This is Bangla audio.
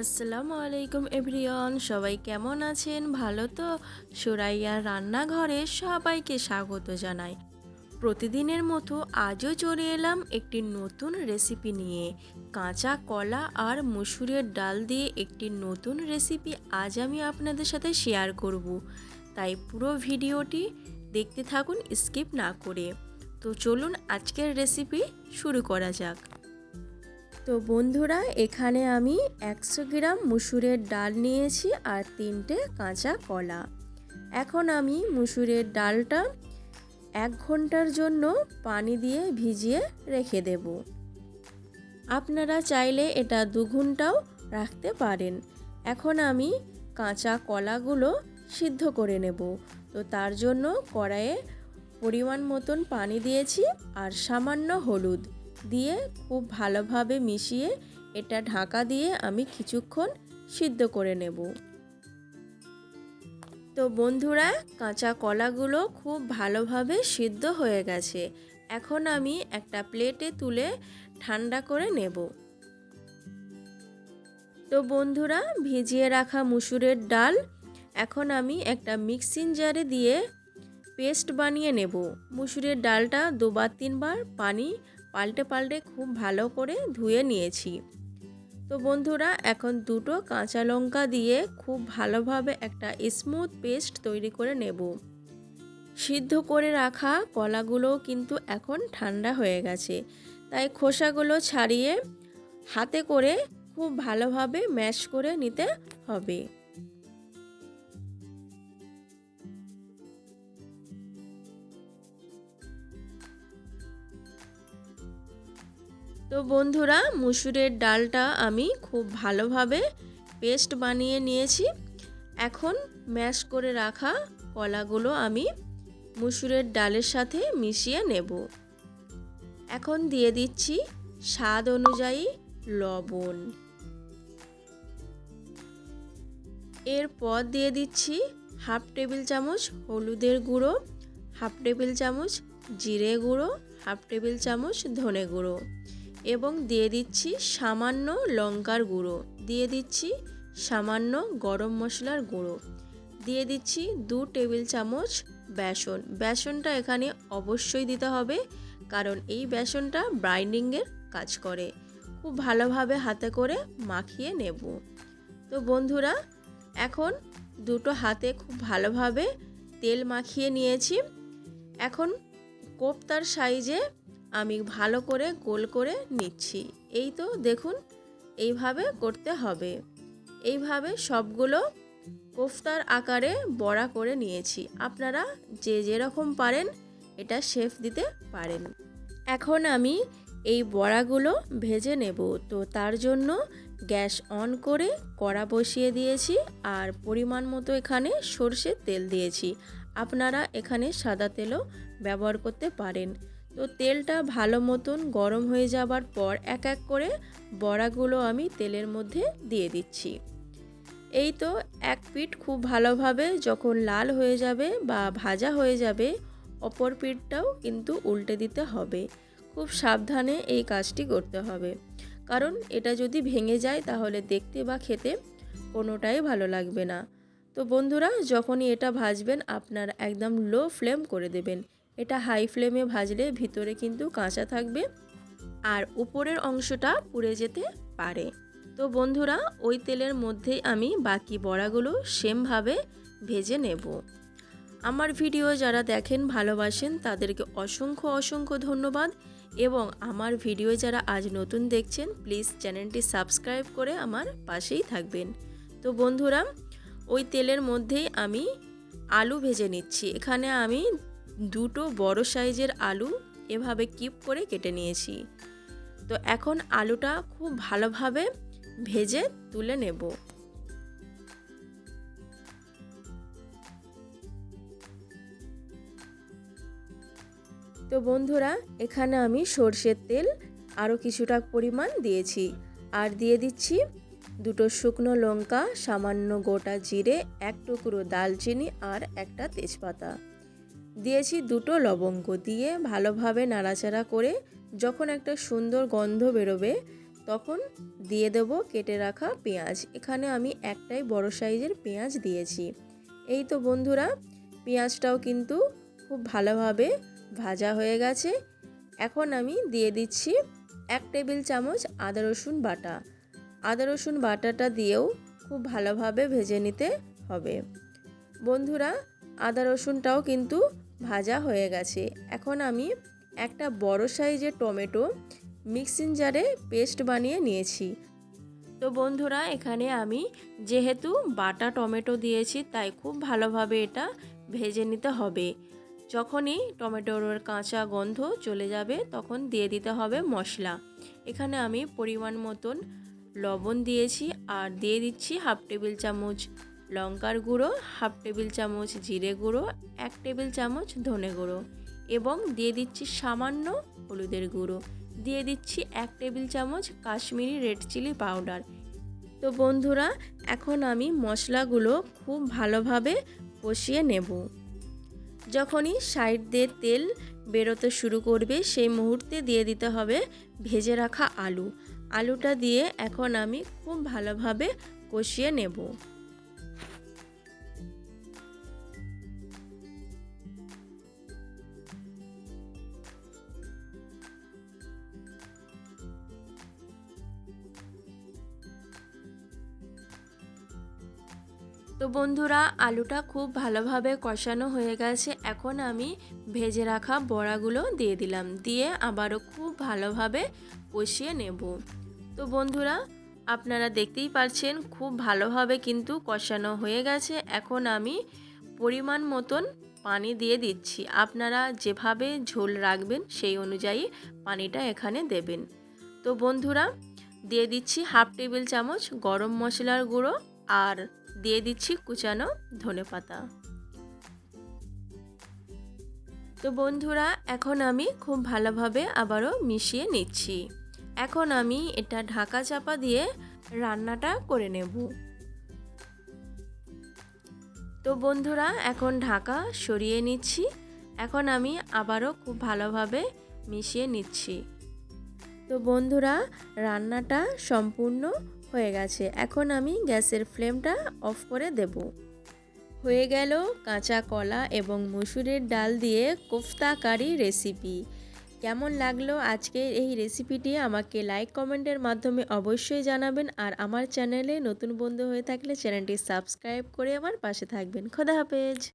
আসসালামু আলাইকুম এভরিওয়ান, সবাই কেমন আছেন? ভালো তো? সুরাইয়ার রান্নাঘরে সবাইকে স্বাগত জানাই। প্রতিদিনের মতো আজও চলে এলাম একটি নতুন রেসিপি নিয়ে। কাঁচা কলা আর মুসুরের ডাল দিয়ে একটি নতুন রেসিপি আজ আমি আপনাদের সাথে শেয়ার করব। তাই পুরো ভিডিওটি দেখতে থাকুন, স্কিপ না করে। তো চলুন আজকের রেসিপি শুরু করা যাক। তো বন্ধুরা, এখানে আমি একশো গ্রাম মুসুরের ডাল নিয়েছি আর তিনটে কাঁচা কলা। এখন আমি মুসুরের ডালটা এক ঘণ্টার জন্য পানি দিয়ে ভিজিয়ে রেখে দেব। আপনারা চাইলে এটা দু ঘন্টাও রাখতে পারেন। এখন আমি কাঁচা কলাগুলো সিদ্ধ করে নেব। তো তার জন্য কড়াইয়ে পরিমাণ মতন পানি দিয়েছি আর সামান্য হলুদ। দিয়ে খুব ভালোভাবে মিশিয়ে এটা ঢাকা দিয়ে আমি কিছুক্ষণ সিদ্ধ করে নেব। তো বন্ধুরা, কাঁচা কলাগুলো খুব ভালোভাবে সিদ্ধ হয়ে গেছে। এখন আমি একটা প্লেটে তুলে ঠান্ডা করে নেব। তো বন্ধুরা, ভিজিয়ে রাখা মুসুরের ডাল এখন আমি একটা মিক্সিং জারে দিয়ে পেস্ট বানিয়ে নেব। মুসুরের ডালটা দুবার তিনবার পানি পাল্টে পাল্টে খুব ভালো করে ধুয়ে নিয়েছি। তো বন্ধুরা, এখন দুটো কাঁচা লঙ্কা দিয়ে খুব ভালোভাবে একটা স্মুথ পেস্ট তৈরি করে নেব। সিদ্ধ করে রাখা কলাগুলো কিন্তু এখন ঠান্ডা হয়ে গেছে। তাই খোসাগুলো ছাড়িয়ে হাতে করে খুব ভালোভাবে ম্যাশ করে নিতে হবে। তো বন্ধুরা, মুসুরের ডালটা আমি খুব ভালোভাবে পেস্ট বানিয়ে নিয়েছি। এখন ম্যাশ করে রাখা কলাগুলো আমি মুসুরের ডালের সাথে মিশিয়ে নেব। এখন দিয়ে দিচ্ছি স্বাদ অনুযায়ী লবণ। এরপর দিয়ে দিচ্ছি হাফ টেবিল চামচ হলুদের গুঁড়ো, হাফ টেবিল চামচ জিরে গুঁড়ো, হাফ টেবিল চামচ ধনে গুঁড়ো। এবং দিয়ে দিচ্ছি সামান্য লঙ্কার গুঁড়ো। দিয়ে দিচ্ছি সামান্য গরম মশলার গুঁড়ো। দিয়ে দিচ্ছি দু টেবিল চামচ বেসন। বেসনটা এখানে অবশ্যই দিতে হবে, কারণ এই বেসনটা ব্রাইন্ডিংয়ের কাজ করে। খুব ভালোভাবে হাতে করে মাখিয়ে নেব। তো বন্ধুরা, এখন দুটো হাতে খুব ভালোভাবে তেল মাখিয়ে নিয়েছি। এখন কোপ্তার সাইজে আমি ভালো করে গোল করে নিচ্ছি। এই তো দেখুন, এইভাবে করতে হবে। এইভাবে সবগুলো কোফতার আকারে বড়া করে নিয়েছি। আপনারা যে যেরকম পারেন, এটা শেফ দিতে পারেন। এখন আমি এই বড়াগুলো ভেজে নেব। তো তার জন্য গ্যাস অন করে কড়া বসিয়ে দিয়েছি আর পরিমাণ মতো এখানে সর্ষের তেল দিয়েছি। আপনারা এখানে সাদা তেলও ব্যবহার করতে পারেন। তো তেলটা ভালো মতন গরম হয়ে যাবার পর এক এক করে বড়াগুলো আমি তেলের মধ্যে দিয়ে দিচ্ছি। এই তো এক পিঠ খুব ভালোভাবে যখন লাল হয়ে যাবে বা ভাজা হয়ে যাবে, অপর পিঠটাও কিন্তু উল্টে দিতে হবে। খুব সাবধানে এই কাজটি করতে হবে। কারণ এটা যদি ভেঙে যায় তাহলে দেখতে বা খেতে কোনোটাই ভালো লাগবে না। তো বন্ধুরা, যখনই এটা ভাজবেন আপনার একদম লো ফ্লেম করে দেবেন। এটা হাই ফ্লেমে ভাজলে ভিতরে কিন্তু কাঁচা থাকবে আর উপরের অংশটা পুড়ে যেতে পারে। তো বন্ধুরা, ওই তেলের মধ্যেই আমি বাকি বড়াগুলো সেমভাবে ভেজে নেব। আমার ভিডিও যারা দেখেন, ভালোবাসেন, তাদেরকে অসংখ্য অসংখ্য ধন্যবাদ এবং আমার ভিডিও যারা আজ নতুন দেখছেন প্লিজ চ্যানেলটি সাবস্ক্রাইব করে আমার পাশেই থাকবেন। তো বন্ধুরা, ওই তেলের মধ্যেই আমি আলু ভেজে নিচ্ছি। এখানে আমি দুটো বড় সাইজের আলু এভাবে কিপ করে কেটে নিয়েছি। তো এখন আলুটা খুব ভালোভাবে ভেজে তুলে নেব। তো বন্ধুরা, এখানে আমি সর্ষের তেল আরও কিছুটা পরিমাণ দিয়েছি। আর দিয়ে দিচ্ছি দুটো শুকনো লঙ্কা, সামান্য গোটা জিরে, এক টুকরো দালচিনি আর একটা তেজপাতা। দিয়েছি দুটো লবঙ্গ দিয়ে ভালোভাবে নাড়াচাড়া করে যখন একটা সুন্দর গন্ধ বেরোবে, তখন দিয়ে দেব কেটে রাখা পেঁয়াজ। এখানে আমি একটাই বড় সাইজের পেঁয়াজ দিয়েছি। এই তো বন্ধুরা, পেঁয়াজটাও কিন্তু খুব ভালোভাবে ভাজা হয়ে গেছে। এখন আমি দিয়ে দিচ্ছি এক টেবিল চামচ আদা রসুন বাটা। আদা রসুন বাটাটা দিয়েও খুব ভালোভাবে ভেজে নিতে হবে। বন্ধুরা, আদা রসুনটাও কিন্তু ভাজা হয়ে গেছে। এখন আমি একটা বড় সাইজের টমেটো মিক্সিং জারে পেস্ট বানিয়ে নিয়েছি। তো বন্ধুরা, এখানে আমি যেহেতু বাটা টমেটো দিয়েছি, তাই খুব ভালোভাবে এটা ভেজে নিতে হবে। যখনই টমেটোর কাঁচা গন্ধ চলে যাবে, তখন দিয়ে দিতে হবে মশলা। এখানে আমি পরিমাণ মতন লবণ দিয়েছি আর দিয়ে দিচ্ছি হাফ টেবিল চামচ লঙ্কার গুঁড়ো, হাফ টেবিল চামচ জিরে গুঁড়ো, এক টেবিল চামচ ধনে গুঁড়ো এবং দিয়ে দিচ্ছি সামান্য হলুদের গুঁড়ো। দিয়ে দিচ্ছি এক টেবিল চামচ কাশ্মীরি রেড চিলি পাউডার। তো বন্ধুরা, এখন আমি মশলাগুলো খুব ভালোভাবে কষিয়ে নেব। যখনই সাইড দিয়ে তেল বেরোতে শুরু করবে, সেই মুহূর্তে দিয়ে দিতে হবে ভেজে রাখা আলু। আলুটা দিয়ে এখন আমি খুব ভালোভাবে কষিয়ে নেব। তো বন্ধুরা, আলুটা খুব ভালোভাবে কষানো হয়ে গেছে। এখন আমি ভেজে রাখা বড়াগুলো দিয়ে দিলাম। দিয়ে আবারও খুব ভালোভাবে কষিয়ে নেব। তো বন্ধুরা, আপনারা দেখতেই পাচ্ছেন খুব ভালোভাবে কিন্তু কষানো হয়ে গেছে। এখন আমি পরিমাণ মতন পানি দিয়ে দিচ্ছি। আপনারা যেভাবে ঝোল রাখবেন সেই অনুযায়ী পানিটা এখানে দেবেন। তো বন্ধুরা, দিয়ে দিচ্ছি হাফ টেবিল চামচ গরম মশলার গুঁড়ো আর দিয়ে দিচ্ছি কুচানো ধনে পাতা তো বন্ধুরা, এখন আমি খুব ভালোভাবে আবারও মিশিয়ে নিচ্ছি। এখন আমি এটা ঢাকা চাপা দিয়ে রান্নাটা করে নেব। তো বন্ধুরা, এখন ঢাকা সরিয়ে নিচ্ছি। এখন আমি আবারও খুব ভালোভাবে মিশিয়ে নিচ্ছি। তো বন্ধুরা, রান্নাটা সম্পূর্ণ হয়ে গেছে। এখন আমি গ্যাসের ফ্লেমটা অফ করে দেব। হয়ে গেল কাঁচা কলা এবং মসুরের ডাল দিয়ে কোফতা কারি রেসিপি। কেমন লাগল আজকের এই রেসিপিটি আমাকে লাইক কমেন্টের মাধ্যমে অবশ্যই জানাবেন আর আমার চ্যানেলে নতুন বন্ধু হয়ে থাকলে চ্যানেলটি সাবস্ক্রাইব করে আমার পাশে থাকবেন। খোদা হাফেজ।